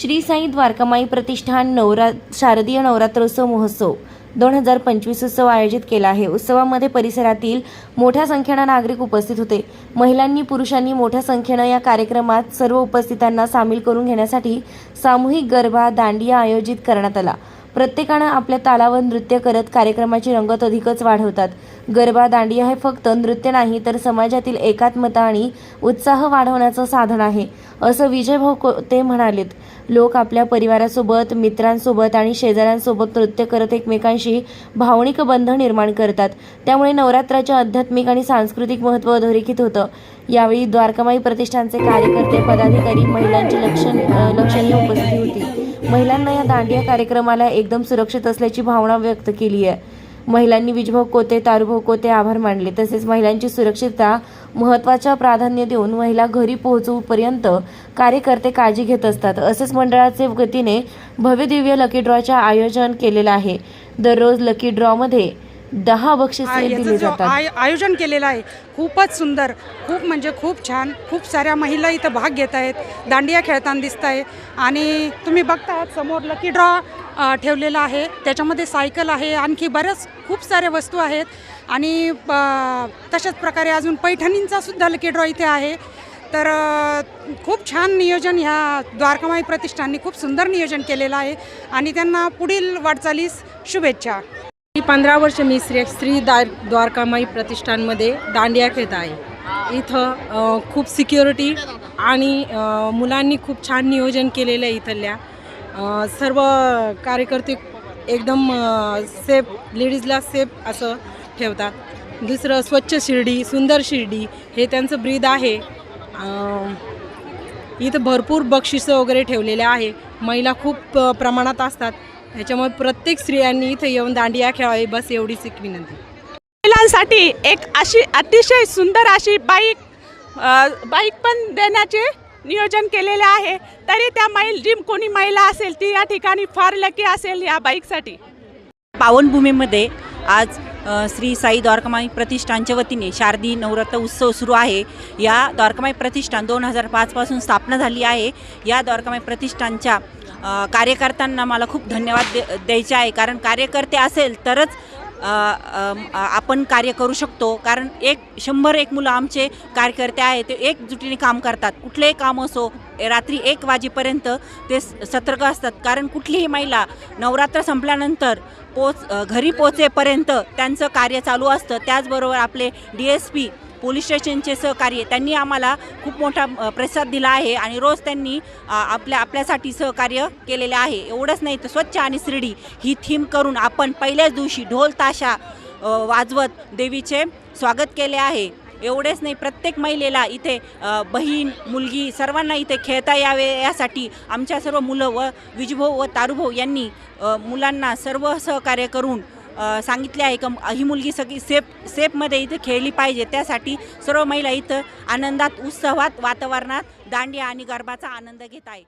श्री साई द्वारकामाई प्रतिष्ठान नवरा शारदीय नवरात्रोत्सव महोत्सव दोन हजार पंचवीस उत्सव आयोजित केला आहे. उत्सवामध्ये परिसरातील मोठ्या संख्येनं नागरिक उपस्थित होते. महिलांनी पुरुषांनी मोठ्या संख्येनं या कार्यक्रमात सर्व उपस्थितांना सामील करून घेण्यासाठी सामूहिक गरबा दांडिया आयोजित करण्यात आला. प्रत्येकानं आपल्या तालावर नृत्य करत कार्यक्रमाची रंगत अधिकच वाढवतात. गरबा दांडिया हे फक्त नृत्य नाही तर समाजातील एकात्मता आणि उत्साह वाढवण्याचं साधन आहे असं विजय कोते म्हणालेत. लोक आपल्या परिवारासोबत मित्रांसोबत आणि शेजाऱ्यांसोबत नृत्य करत एकमेकांशी भावनिक बंध निर्माण करतात. त्यामुळे नवरात्राचे आध्यात्मिक आणि सांस्कृतिक महत्त्व अधोरेखित होतं. यावेळी द्वारकामाई प्रतिष्ठानचे कार्यकर्ते पदाधिकारी महिलांची लक्षण लक्षणीय उपस्थिती होती. महिलांना या दांडिया कार्यक्रमाला एकदम सुरक्षित असल्याची भावना व्यक्त केली आहे. महिलांनी विजभाऊ कोते तारुभाऊ कोते आभार मानले. तसेच महिलांची सुरक्षितता महत्त्वाच्या प्राधान्य देऊन महिला घरी पोहोचूपर्यंत कार्यकर्ते काळजी घेत असतात. असेच मंडळाचे गतीने भव्यदिव्य लकी ड्रॉचे आयोजन केलेलं आहे. दररोज लकी ड्रॉमध्ये दहा बक्षिसे दिली जो जातात. आय आयोजन केलेलं आहे खूपच सुंदर खूप म्हणजे खूप छान खूप साऱ्या महिला इथं भाग घेत आहेत दांडिया खेळताना दिसत आहे. आणि तुम्ही बघताय समोर लकी ड्रॉ ठेवलेला आहे. त्याच्यामध्ये सायकल आहे आणखी बऱ्याच खूप साऱ्या वस्तू आहेत. आणि तशाच प्रकारे अजून पैठणींचा सुद्धा लकी ड्रॉ इथे आहे. तर खूप छान नियोजन ह्या द्वारकामाई प्रतिष्ठाननी खूप सुंदर नियोजन केलेलं आहे. आणि त्यांना पुढील वाटचालीस शुभेच्छा. पंधरा वर्ष मी श्री श्री दा द्वारकामाई प्रतिष्ठानमध्ये दांडिया खेळत आहे. इथं खूप सिक्युरिटी आणि मुलांनी खूप छान नियोजन केलेलं आहे इथल्या. सर्व कार्यकर्ते एकदम सेफ लेडीजला सेफ असं ठेवतात. दुसरं स्वच्छ शिर्डी सुंदर शिर्डी हे त्यांचं ब्रीद आहे. इथं भरपूर बक्षिसं वगैरे ठेवलेले आहे. महिला खूप प्रमाणात असतात. त्याच्यामुळे प्रत्येक स्त्रियांनी इथं येऊन दांडिया खेळावी बस एवढीच एक विनंती. महिलांसाठी एक अशी अतिशय सुंदर अशी बाईक बाईक पण देण्याचे नियोजन केलेले आहे. तरी त्या महिल जी कोणी महिला असेल ती या ठिकाणी फार लकी असेल या बाईकसाठी. पावनभूमीमध्ये आज श्री साई द्वारकामाई प्रतिष्ठानच्या वतीने शारदी नवरात्र उत्सव सुरू आहे. या द्वारकामाई प्रतिष्ठान दोन हजार पाचपासून स्थापना झाली आहे. या द्वारकामाई प्रतिष्ठानच्या कार्यकर्त्यांना मला खूप धन्यवाद दे द्यायचे आहे. कारण कार्यकर्ते असेल तरच आपण कार्य करू शकतो. कारण एक शंभर एक मुलं आमचे कार्यकर्ते आहे ते एकजुटीने काम करतात. कुठलेही काम असो रात्री एक वाजेपर्यंत ते स- सतर्क असतात. कारण कुठलीही महिला नवरात्र संपल्यानंतर पोच घरी पोचेपर्यंत त्यांचं कार्य चालू असतं. त्याचबरोबर आपले डी एस पी पोलीस स्टेशनचे सहकार्य त्यांनी आम्हाला खूप मोठा प्रसाद प्रतिसाद दिला आहे आणि रोज त्यांनी आपल्या आपल्यासाठी सहकार्य केलेले आहे. एवढंच नाही तर स्वच्छ आणि शिर्डी ही थीम करून आपण पहिल्याच दिवशी ढोल ताशा वाजवत देवीचे स्वागत केले आहे. एवढेच नाही प्रत्येक महिलेला इथे बहीण मुलगी सर्वांना इथे खेळता यावे यासाठी आमच्या सर्व मुलं व विजभाऊ व तारुभाऊ यांनी मुलांना सर्व सहकार्य करून सांगितले आहे का ही मुलगी सगळी सेफ सेफमध्ये इथं खेळली पाहिजे. त्यासाठी सर्व महिला इथं आनंदात उत्सवात वातावरणात दांडिया आणि गरबाचा आनंद घेत आहे.